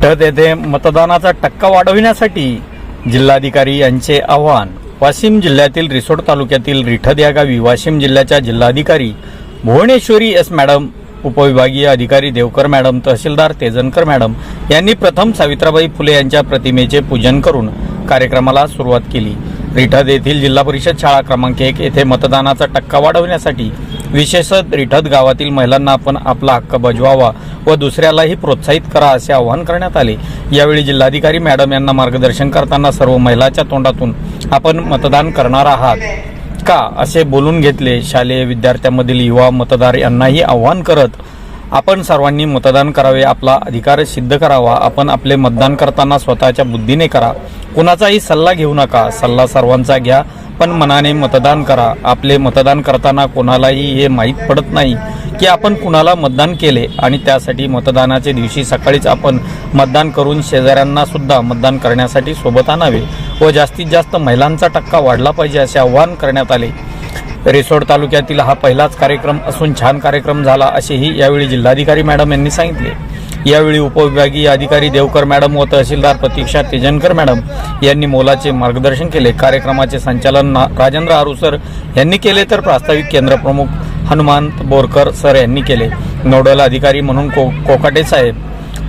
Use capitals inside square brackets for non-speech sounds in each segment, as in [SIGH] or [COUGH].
तर येथे मतदानाचा टक्का वाढविण्यासाठी जिल्हाधिकारी यांचे आव्हान. वाशिम जिल्ह्यातील रिसोड तालुक्यातील रिठद या गावी वाशिम जिल्ह्याच्या जिल्हाधिकारी भुवनेश्वरी एस मॅडम उपविभागीय अधिकारी देवकर मॅडम तहसीलदार तेजनकर मॅडम यांनी प्रथम सावित्राबाई फुले यांच्या प्रतिमेचे पूजन करून कार्यक्रमाला सुरुवात केली. रिठद येथील जिल्हा परिषद शाळा क्रमांक एक येथे मतदानाचा टक्का वाढवण्यासाठी विशेषत रिठद गावातील महिलांना आपण आपला हक्क बजवावा व दुसऱ्यालाही प्रोत्साहित करा असे आवाहन करण्यात आले. यावेळी जिल्हाधिकारी मॅडम यांना मार्गदर्शन करताना सर्व महिलाच्या तोंडातून आपण मतदान करणार आहात. का असे बोलून घेतले शालेय विद्यार्थ्यांमधील युवा मतदार यांनाही आव्हान करत आपण सर्वांनी मतदान करावे आपला अधिकार सिद्ध करावा आपण आपले मतदान करताना स्वतःच्या बुद्धीने करा. कुणाचाही सल्ला घेऊ नका सल्ला सर्वांचा घ्या पण मनाने मतदान करा. आपले मतदान करताना कोणालाही हे माहीत पडत नाही की आपण कुणाला मतदान केले आणि त्यासाठी मतदानाच्या दिवशी सकाळीच आपण मतदान करून शेजाऱ्यांना सुद्धा मतदान करण्यासाठी सोबत आणावे व जास्तीत जास्त महिलांचा टक्का वाढला पाहिजे असे आवाहन करण्यात आले. रिसोड तालुक्यातील हा पहिलाच कार्यक्रम असून छान कार्यक्रम झाला असेही यावेळी जिल्हाधिकारी मॅडम यांनी सांगितले. यावेळी उपविभागीय अधिकारी देवकर मॅडम व तहसीलदार प्रतीक्षा तेजनकर मॅडम यांनी मोलाचे मार्गदर्शन केले. कार्यक्रमाचे संचालन ना- राजेंद्र आरुसर यांनी केले तर प्रास्ताविक केंद्र प्रमुख हनुमंत बोरकर सर यांनी केले. नोडल अधिकारी म्हणून को कोकाटे साहेब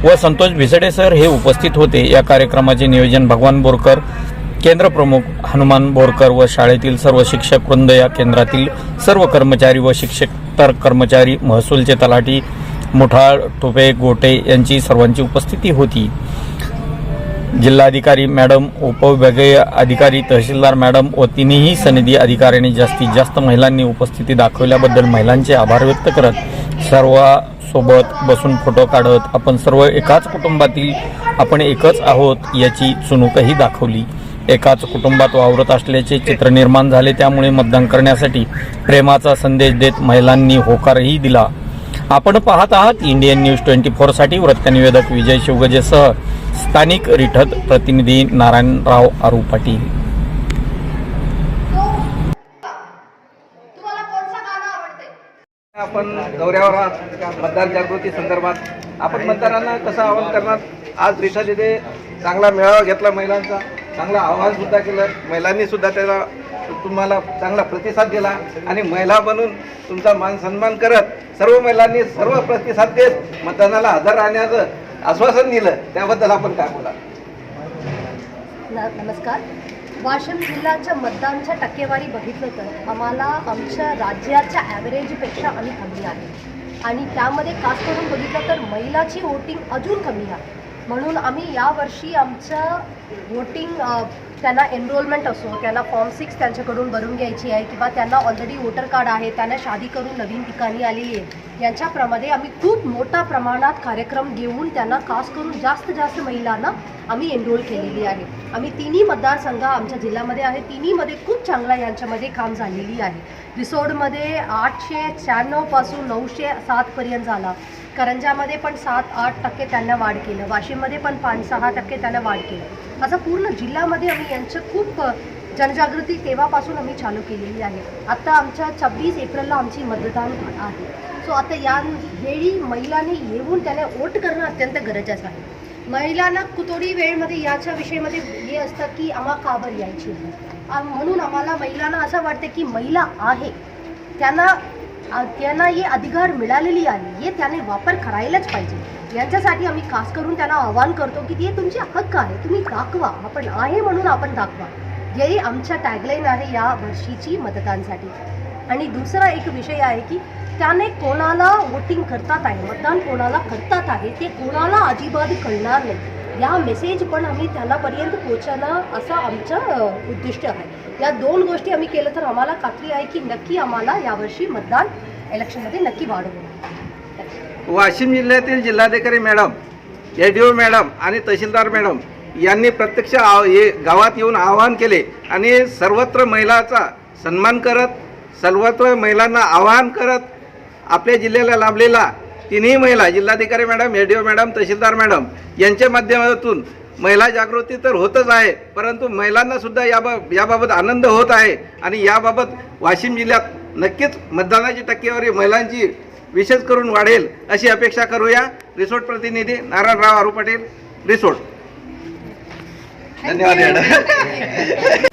व संतोष भिसडे सर हे उपस्थित होते. या कार्यक्रमाचे नियोजन भगवान बोरकर केंद्र प्रमुख हनुमान बोरकर व शाळेतील सर्व शिक्षक वृंद या केंद्रातील सर्व कर्मचारी व शिक्षक तर कर्मचारी महसूलचे तलाठी मुठाळ टोपे गोटे यांची सर्वांची उपस्थिती होती. जिल्हाधिकारी मॅडम उपविभागीय अधिकारी तहसीलदार मॅडम व तिन्ही सनदी अधिकाऱ्यांनी जास्तीत जास्त महिलांनी उपस्थिती दाखवल्याबद्दल महिलांचे आभार व्यक्त करत सर्वासोबत बसून फोटो काढत आपण सर्व एकाच कुटुंबातील आपण एकच आहोत याची चुणूकही दाखवली. एकाच कुटुंबात वावरत असल्याचे चित्र निर्माण झाले. त्यामुळे मतदान करण्यासाठी प्रेमाचा संदेश देत महिलांनी होकारही दिला. आपण पाहत आहात इंडियन न्यूज ट्वेंटी फोरसाठी वृत्तनिवेदक विजय शिवगजेसह स्थानिक रिठत प्रतिनिधी नारायणराव आरू पाटील आपण दौऱ्यावर आहात. मतदार जागृती संदर्भात आपण मतदारांना कसं आवाहन करणार? आज रिठा तिथे चांगला मेळावा घेतला महिलांचा. चांगला आवाहन सुद्धा केलं. महिलांनी सुद्धा त्याला तुम्हाला चांगला प्रतिसाद दिला. आणि महिला बनून तुमचा मान सन्मान करत सर्व महिलांनी सर्व प्रतिसाद देत मतदानाला हजर राहण्याचं आश्वासन दिलं. त्याबद्दल आपण काय बोला नमस्कार. वाशिम जिल्ह्याच्या मतदानच्या टक्केवारी बघितलं तर आम्हाला आमच्या राज्याच्या ॲव्हरेजपेक्षा आम्ही कमी आहे. आणि त्यामध्ये खास करून बघितलं तर महिलाची वोटिंग अजून कमी आहे. म्हणून आम्ही यावर्षी आमचं वोटिंग त्यांना एनरोलमेंट असो त्यांना फॉर्म सिक्स त्यांच्याकडून भरून घ्यायची आहे किंवा त्यांना ऑलरेडी वोटर कार्ड आहे त्यांना शादी करून नवीन ठिकाणी आलेली आहे. यांच्याप्रमाणे आम्ही खूप मोठ्या प्रमाणात कार्यक्रम घेऊन त्यांना खास करून जास्त जास्त महिलांना आम्ही एनरोल केलेली आहे. आम्ही तिन्ही मतदारसंघ आमच्या जिल्ह्यामध्ये आहे. तिन्हीमध्ये खूप चांगला यांच्यामध्ये काम झालेली आहे. रिसोडमध्ये आठशे शहाण्णवपासून नऊशे सातपर्यंत झाला. करंजामध्ये पण सात आठ टक्के त्यांना वाढ केलं. वाशिममध्ये पण पाच सहा टक्के त्यांना वाढ केलं. असं पूर्ण जिल्ह्यामध्ये आम्ही यांचं खूप जनजागृती तेव्हापासून आम्ही चालू केलेली आहे. आत्ता आमच्या छब्बीस एप्रिलला आमची मतदान आहे. सो आता या वेळी महिलांनी येऊन त्याला वोट करणं अत्यंत गरजेचं आहे. महिलांना थोडी वेळमध्ये याच्या विषयीमध्ये हे असतं की आम्हा का बरं यायची म्हणून आम्हाला महिलांना असं वाटतं की महिला आहे. त्यांना त्यांना हे अधिकार मिळालेली आहे. हे त्याने वापर करायलाच पाहिजे. यांच्यासाठी आम्ही खास करून त्यांना आवाहन करतो की हे तुमचे हक्क आहे. तुम्ही दाखवा. आपण आहे म्हणून आपण दाखवा. हे आमच्या टॅगलाईन आहे या वर्षीची मतदानसाठी. आणि दुसरा एक विषय आहे की त्याने कोणाला वोटिंग करतात आहे मतदान कोणाला करतात आहे ते कोणाला अजिबात कळणार नाही. या मेसेज पण आम्ही त्यांनापर्यंत पोहोचणं असं आमचं उद्दिष्ट आहे. या दोन गोष्टी आम्ही केलं तर आम्हाला खात्री आहे की नक्की आम्हाला यावर्षी मतदान इलेक्शनमध्ये नक्की वाढ. वाशिम जिल्ह्यातील जिल्हाधिकारी madam A D O madam आणि तहसीलदार मॅडम यांनी प्रत्यक्ष आव हे गावात येऊन आवाहन केले आणि सर्वत्र महिलाचा सन्मान करत सर्वत्र महिलांना आवाहन करत आपल्या जिल्ह्याला लाभलेला तिन्ही महिला जिल्हाधिकारी madam A D O madam tehsildar madam यांच्या माध्यमातून महिला जागृती तर होतच आहे परंतु महिलांना सुद्धा याबा याबाबत आनंद होत आहे आणि याबाबत वाशिम जिल्ह्यात नक्कीच मतदानाची टक्केवारी महिलांची विशेष करून वाढेल अशी अपेक्षा करूया. रिसोर्ट प्रतिनिधी नारायणराव आरू पटेल. रिसोर्ट. धन्यवाद मॅडम [LAUGHS]